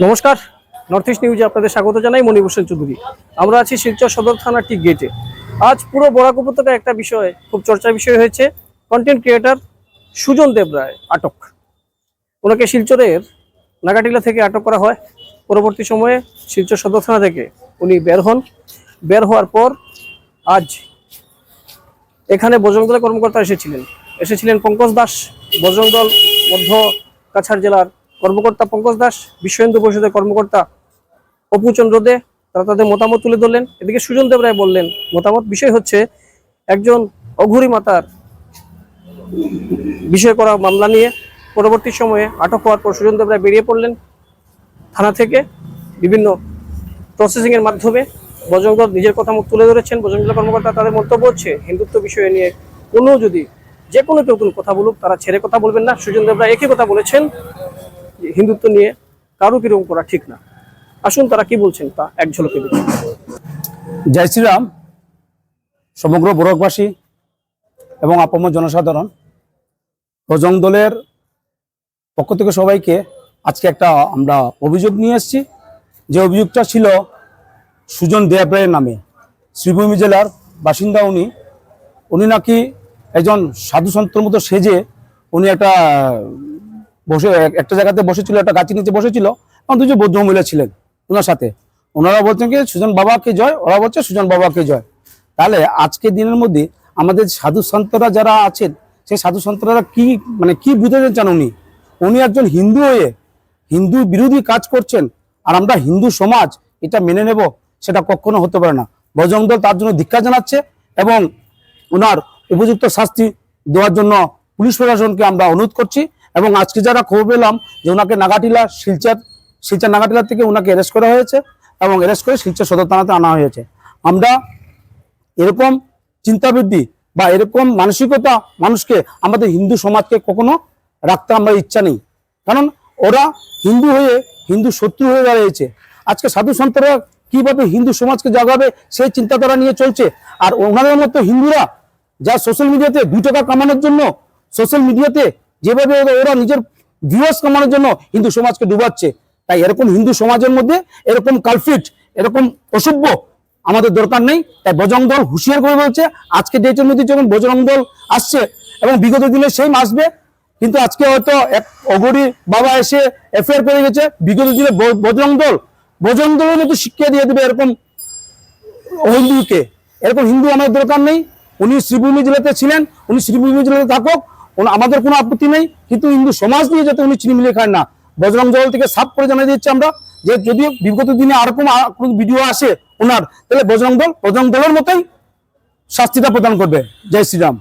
নমস্কার north east নিউজে আপনাদের স্বাগত জানাই হোসেন চৌধুরী। আমরা আছি শিলচর সদর থানার ঠিক গেটে আজ পুরো বরাক উপত্যকায় একটা বিষয়, খুব চর্চার বিষয় হয়েছে। কন্টেন্ট ক্রিয়েটার সুজন দেব রায় আটক। ওনাকে শিলচরের নাগাটিলা থেকে আটক করা হয়। পরবর্তী সময়ে শিলচর সদর থানা থেকে উনি বের হন। বের হওয়ার পর আজ এখানে বজরং দলের কর্মকর্তা এসেছিলেন। এসেছিলেন পঙ্কজ দাস, বজরং দল মধ্য কাছাড় জেলার কর্মকর্তা পঙ্কজ দাস বিশ্ব হিন্দু পরিষদের কর্মকর্তা অপুচন্দ্র দে তারা তাদের মতামত তুলে ধরলেন। এদিকে সুজন দেব রায় বললেন, মতামত বিষয় হচ্ছে, একজন অঘুরি মাতার বিষয় করা মামলা নিয়ে পরবর্তী সময়ে আটক হওয়ার পর সুজন দেব রায় বেরিয়ে পড়লেন থানা থেকে। বিভিন্ন প্রসেসিং এর মাধ্যমে বজরং দল নিজের কথা মুখ তুলে ধরেছেন। বজরং দলের কর্মকর্তা, তাদের মন্তব্য হচ্ছে, হিন্দুত্ব বিষয় নিয়ে কোনো যদি যে কোনো কেউ কোনো কথা বলুক, তারা ছেড়ে কথা বলবেন না। সুজন দেব রায় একই কথা বলেছেন হিন্দুত্ব নিয়ে কারও কীরকম করা ঠিক না। আসুন তারা কি বলছেন তা এক ঝলকে দেখি। জয় শ্রীরাম, সমগ্র বরকবাসী এবং আপম জনসাধারণ প্রজং দলের পক্ষ থেকে সবাইকে আজকে একটা আমরা অভিযোগ নিয়ে এসেছি। যে অভিযোগটা ছিল সুজন দেবরায়ের নামে। শ্রীভূমি জেলার বাসিন্দা উনি উনি নাকি একজন সাধু সন্তের মতো সেজে উনি একটা বসে, একটা জায়গাতে বসেছিল, একটা গাছের নিচে বসেছিল এবং দুজন বৌদ্ধ মহিলা ছিলেন ওনার সাথে। ওনারা বলছেন কি, সুজন বাবাকে জয়, ওরা বলছে সুজন বাবাকে জয়। তাহলে আজকের দিনের মধ্যে আমাদের সাধু সন্তরা যারা আছেন, সেই সাধু সন্তরা কি মানে কি বুঝতে চান উনি? উনি একজন হিন্দু হয়ে হিন্দু বিরোধী কাজ করছেন, আর আমরা হিন্দু সমাজ এটা মেনে নেব, সেটা কখনো হতে পারে না। বজরং দল তার জন্য ধিক্ষা জানাচ্ছে এবং ওনার উপযুক্ত শাস্তি দেওয়ার জন্য পুলিশ প্রশাসনকে আমরা অনুরোধ করছি। এবং আজকে যারা খবর পেলাম যে ওনাকে নাগাটিলা শিলচর শিলচর নাগাটিলা থেকে ওনাকে অ্যারেস্ট করা হয়েছে এবং অ্যারেস্ট করে শিলচর সদর থানাতে আনা হয়েছে। আমরা এরকম চিন্তাবৃদ্ধি বা এরকম মানসিকতা মানুষকে, আমাদের হিন্দু সমাজকে কখনো রাখতে আমরা ইচ্ছা নেই। কারণ ওরা হিন্দু হয়ে, হিন্দু শত্রু হয়ে দাঁড়িয়েছে। আজকে সাধু সন্তরা কীভাবে হিন্দু সমাজকে জাগাবে, সেই চিন্তাধারা নিয়ে চলছে। আর ওনাদের মতো হিন্দুরা যা সোশ্যাল মিডিয়াতে দু টাকা কামানোর জন্য সোশ্যাল মিডিয়াতে যেভাবে ওরা- নিজের ভিউয়ার্স কমানোর জন্য হিন্দু সমাজকে ডুবাচ্ছে, তাই এরকম হিন্দু সমাজের মধ্যে এরকম কালফিট এরকম অসভ্য আমাদের দরকার নেই। তাই বজরং দল হুঁশিয়ার করে বলছে, আজকে ডেটের মধ্যে যখন বজরং দল আসছে এবং বিগত দিনে সেই আসবে, কিন্তু আজকে হয়তো এক অগরি বাবা এসে এফআইআর করে গেছে, বিগত দিনে বজরং দল, বজরং দলের মতো শিক্ষা দিয়ে দেবে এরকম হিন্দুকে। এরকম হিন্দু আমাদের দরকার নেই। উনি শ্রীভূমি জেলাতে ছিলেন, উনি শ্রীভূমি জেলাতে থাকুক আমাদের কোনো আপত্তি নেই, কিন্তু হিন্দু সমাজ নিয়ে যাতে উনি চিনি মিলিয়ে খান না। বজরং দল থেকে সাফ করে জানিয়ে দিচ্ছি আমরা যে যদি বিগত দিনে আর কোনো ভিডিও আসে ওনার, তাহলে বজরং দল, বজরং দলের মতোই শাস্তিটা প্রদান করবে। জয় শ্রীরাম।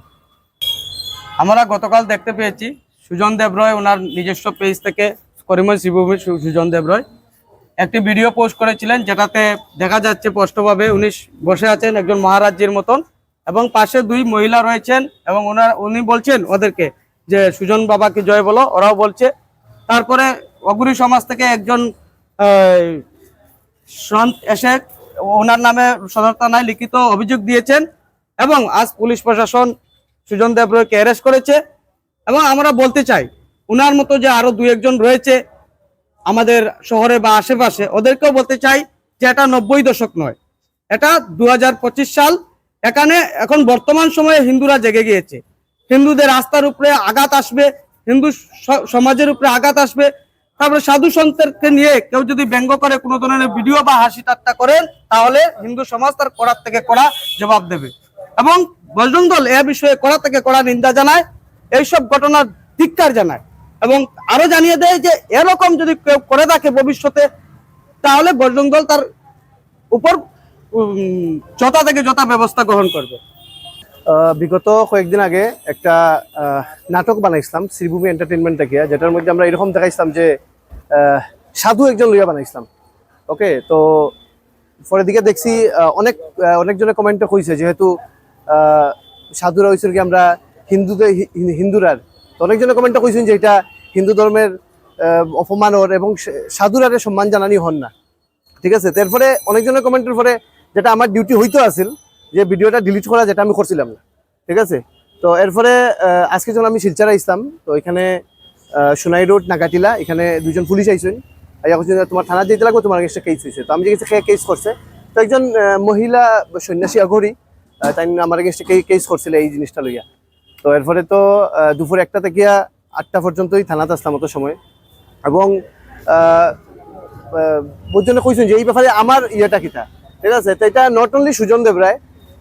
আমরা গতকাল দেখতে পেয়েছি সুজন দেবরয় ওনার নিজস্ব পেজ থেকে করিমগঞ্জ শিবভূমির সু- সুজন দেবরয় একটি ভিডিও পোস্ট করেছিলেন, যেটাতে দেখা যাচ্ছে স্পষ্টভাবে উনি বসে আছেন একজন মহারাজ্যের মতন। এবং পাশে দুই মহিলা রয়েছেন এবং ওনার, উনি বলছেন ওদেরকে যে, সুজন বাবাকে জয় বলো, ওরাও বলছে। তারপরে অগুরি সমাজ থেকে একজন সন্ত এসে ওনার নামে সদর থানায় লিখিত অভিযোগ দিয়েছেন এবং আজ পুলিশ প্রশাসন সুজন দেবরয়কে অ্যারেস্ট করেছে। এবং আমরা বলতে চাই ওনার মতো যে আরও দুই একজন রয়েছে আমাদের শহরে বা আশেপাশে, ওদেরকেও বলতে চাই যে এটা নব্বই দশক নয়, এটা দু হাজার পঁচিশ সাল এখানে এখন বর্তমান সময়ে হিন্দুরা জেগে গিয়েছে। হিন্দুদের আস্থার উপরে আঘাত আসবে, হিন্দু সমাজের উপরে আঘাত আসবে। তারপরে সাধু সন্তেরকে নিয়ে কেউ যদি ব্যঙ্গ করে, কোনো ধরনের ভিডিও বা হাসি ঠাট্টা করেন, তাহলে হিন্দু সমাজ তার কড়ার থেকে কড়া জবাব দেবে। এবং বজরং দল এ বিষয়ে কড়া থেকে কড়া নিন্দা জানায়, এইসব ঘটনার ধিক্কার জানায়। এবং আরও জানিয়ে দেয় যে, এরকম যদি কেউ করে থাকে ভবিষ্যতে, তাহলে বজরং দল তার উপর যথা থেকে যথা ব্যবস্থা গ্রহণ করবে। বিগত কয়েকদিন আগে একটা নাটক বানাইছিলাম শ্রীভূমি এন্টারটেনমেন্ট থেকে যেটার মধ্যে আমরা এরকম দেখাইছিলাম যে সাধু একজন লইয়া বানাইছিলাম। ওকে তো পরের দিকে দেখছি অনেক অনেকজনে কমেন্টে কইছে যেহেতু সাধুরা হয়েছিল কি আমরা হিন্দুদের হিন্দুরার। তো অনেকজনে কমেন্টে কইছেন যে এটা হিন্দু ধর্মের আহ, অপমানর এবং সাধুরারে সম্মান জানানি হন না। ঠিক আছে? তারপরে অনেকজনের কমেন্টের পরে যেটা আমার ডিউটি হইতো আছিল, যে ভিডিওটা ডিলিট করা যেটা আমি করছিলাম না। ঠিক আছে? তো এরপরে আজকে যখন আমি শিলচারা ইসলাম তো এখানে সোনাই রোড, নাগাটিলা, এখানে দুজন পুলিশ আইসেন তোমার থানা দিতে লাগবে, তোমার কাছে কেস হয়েছে তো আমি যে কেস করছে, তো একজন মহিলা সন্ন্যাসী আগরি তাই আমার কাছে কেস করছিল এই জিনিসটা লইয়া। তো এরপরে তো দুপুর একটা থেকে আটটা পর্যন্তই থানাতে আসলাম অত সময়। এবং বুঝজনে কইছেন যে এই ব্যাপারে আমার ইয়েটা কিতা? ঠিক আছে? তো এটা নট অনলি সুজন দেব রায়,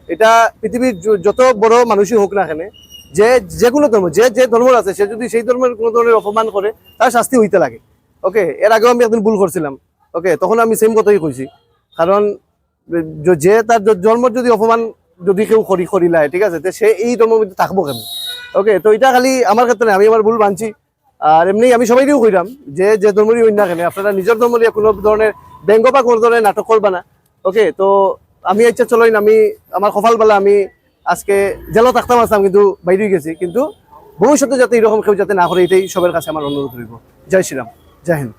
এটা পৃথিবীর যত বড় মানুষই হোক না এখানে যে যে কোনো ধর্ম, যে যে ধর্মের আছে, সে যদি সেই ধর্মের কোনো ধরনের অপমান করে, তার শাস্তি হইতে লাগে। ওকে এর আগেও আমি একদিন ভুল করছিলাম। ওকে তখন আমি সেম কথাই কইছি। কারণ, য- তার জ- জন্মর যদি অপমান যদি কেউ করি করিলায় ঠিক আছে? সে এই ধর্মের মধ্যে থাকব কেন? ওকে তো এটা খালি আমার ক্ষেত্রে, আমি আমার ভুল মানছি। আর এমনি আমি সবাইকেও কইরাম, যে যে ধর্মেরই অন্য কেন, আপনারা নিজের ধর্ম নিয়ে কোনো ধরনের ব্যঙ্গ বা কোনো ধরনের নাটক করবা না। ওকে তো আমি ইচ্ছা চলোই না আমি আমার সফল বেলা, আমি আজকে জেলা থাকতাম আসলাম কিন্তু বাইরে গেছি, কিন্তু ভবিষ্যতে যাতে এরকম কেউ যাতে না করে, এটাই সবার কাছে আমার অনুরোধ রইব জয় শ্রীরাম, জয় হিন্দ।